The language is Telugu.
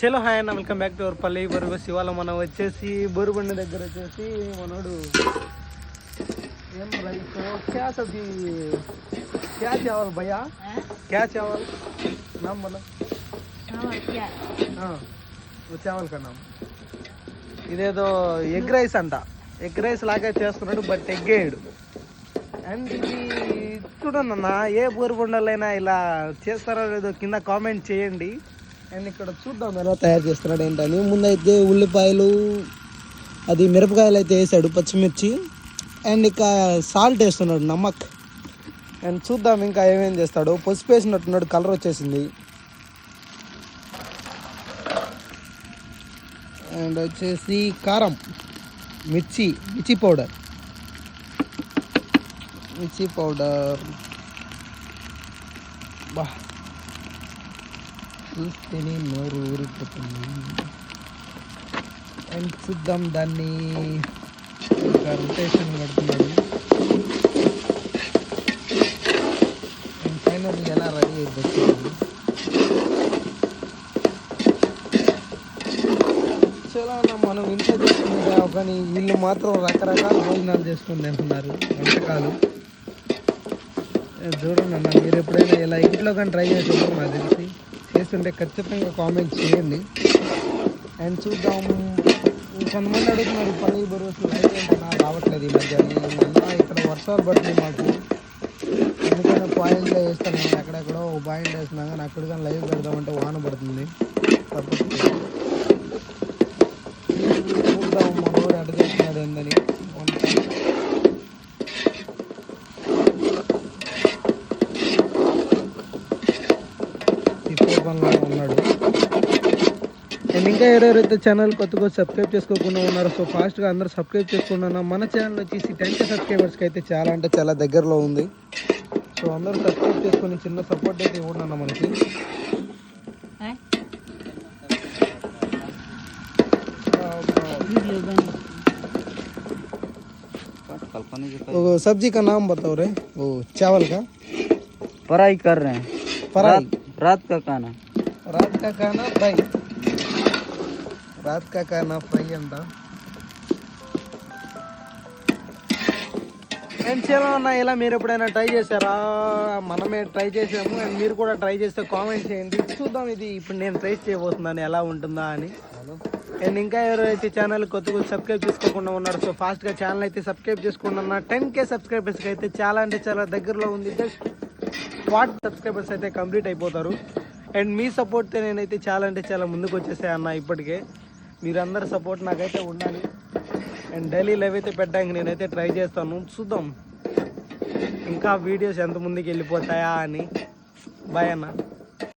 చలో హాయ్ అన్న వెల్కమ్ బ్యాక్ టు అవర్ పల్లె బరువు. ఇవాళ మనం వచ్చేసి బొరుగుబండి దగ్గర వచ్చేసి మనోడు ఏం రైస్ క్యాచ్ అది క్యాచ్ కావాలి భయ్యా. క్యాచ్ కావాలి నామ్ బల కన్నా. ఇదేదో ఎగ్ రైస్ అంట. ఎగ్ రైస్ లాగా చేస్తున్నాడు బట్ ఎగ్గేయడు. అండ్ ఇది చూడండి అన్న ఏ బొరుగుబండలైనా ఇలా చేస్తారో లేదో కింద కామెంట్ చేయండి. అండ్ ఇక్కడ చూద్దాం ఎలా తయారు చేస్తున్నాడు ఏంటని. ముందైతే ఉల్లిపాయలు అది మిరపకాయలు అయితే వేసాడు పచ్చిమిర్చి. అండ్ ఇక సాల్ట్ వేస్తున్నాడు నమ్మక్ అండ్ చూద్దాం ఇంకా ఏమేం చేస్తాడు. పసుపు వేసినట్టున్నాడు కలర్ వచ్చేసింది. అండ్ వచ్చేసి కారం మిర్చి మిర్చి పౌడర్. మిర్చి పౌడర్. బా. చూస్తేనే నోరు ఊరిపోతుంది. అండ్ చూద్దాం దాన్ని? ఒక రొటేషన్ కడుతున్నాడు అండ్ ఫైనల్ ఎలా రెడీ అయిపోతుంది చాలా మనం ఇంట్లో చేసుకునే కానీ వీళ్ళు మాత్రం రకరకాల భోజనాలు చేసుకుని తింటున్నారు వంటకాలు. చూడండి అన్న మీరు ఎప్పుడైనా ఇలా ఇంట్లో కానీ ట్రై చేసి నాకు తెలిసి? చేస్తుంటే ఖచ్చితంగా కామెంట్ చేయండి. అండ్ చూద్దాం. కొంతమంది అడుగుతున్నారు పని బరువు లైట్ ఏంటన్నా నాకు రావట్లేదు ఈ మధ్య. ఇక్కడ వర్షాలు పడుతుంది మాకు. ఎందుకంటే పాయింట్లో వేస్తాను నేను. ఎక్కడెక్కడో ఒక పాయింట్ వేస్తున్నా కానీ అక్కడ లైవ్ పెడదామంటే వాన పడుతుంది. తప్పకుండా చూద్దాం మనోడు అడ్డు చేస్తున్నాడు ఏందని వంట. తిప్పే పనిలో ఉన్నాడు అండ్ ఇంకా ఎవరెవరైతే ఛానల్ కొత్తగా సబ్స్క్రైబ్ చేసుకోకుండా ఉన్నారో సో ఫాస్ట్గా అందరూ సబ్స్క్రైబ్ చేసుకున్నా మన ఛానల్ వచ్చేసి టెన్ కే సబ్స్క్రైబర్స్కి అయితే చాలా అంటే చాలా దగ్గరలో ఉంది సో అందరూ సబ్స్క్రైబ్ చేసుకొని చిన్న సపోర్ట్ అయితే ఇవ్వండి అన్న మనకి वो सब्जी का नाम बताओ रे वो चावल का पढ़ाई कर रहे हैं फ्राई रात, रात का खाना రాత్ కా కానా ఫ్రై రాత్ కా కానా ఫ్రై అంట అండ్ చేలో అన్న ఇలా మీరు ఎప్పుడైనా ట్రై చేశారా మనమే ట్రై చేసాము అండ్ మీరు కూడా ట్రై చేస్తే కామెంట్ చేయండి చూద్దాం ఇది ఇప్పుడు నేను ట్రై చేయబోతున్నాను ఎలా ఉంటుందా అని అండ్ ఇంకా ఎవరైతే ఛానల్ కొత్తగా సబ్స్క్రైబ్ చేసుకోకుండా ఉన్నారు సో ఫాస్ట్గా ఛానల్ అయితే సబ్స్క్రైబ్ చేసుకున్నా టెన్ కే సబ్స్క్రైబర్స్కి అయితే చాలా అంటే చాలా దగ్గరలో ఉంది జస్ట్ స్పాట్ సబ్స్క్రైబర్స్ అయితే కంప్లీట్ అయిపోతారు. అండ్ మీ సపోర్ట్తో నేనైతే చాలా అంటే చాలా ముందుకు వచ్చేసాయి అన్న ఇప్పటికే. మీరందరి సపోర్ట్ నాకైతే ఉండాలి. అండ్ డైలీ లైవ్ అయితే పెట్టడానికి నేనైతే ట్రై చేస్తాను. చూద్దాం. ఇంకా వీడియోస్ ఎంత ముందుకు వెళ్ళిపోతాయా అని. బాయ్ అన్న.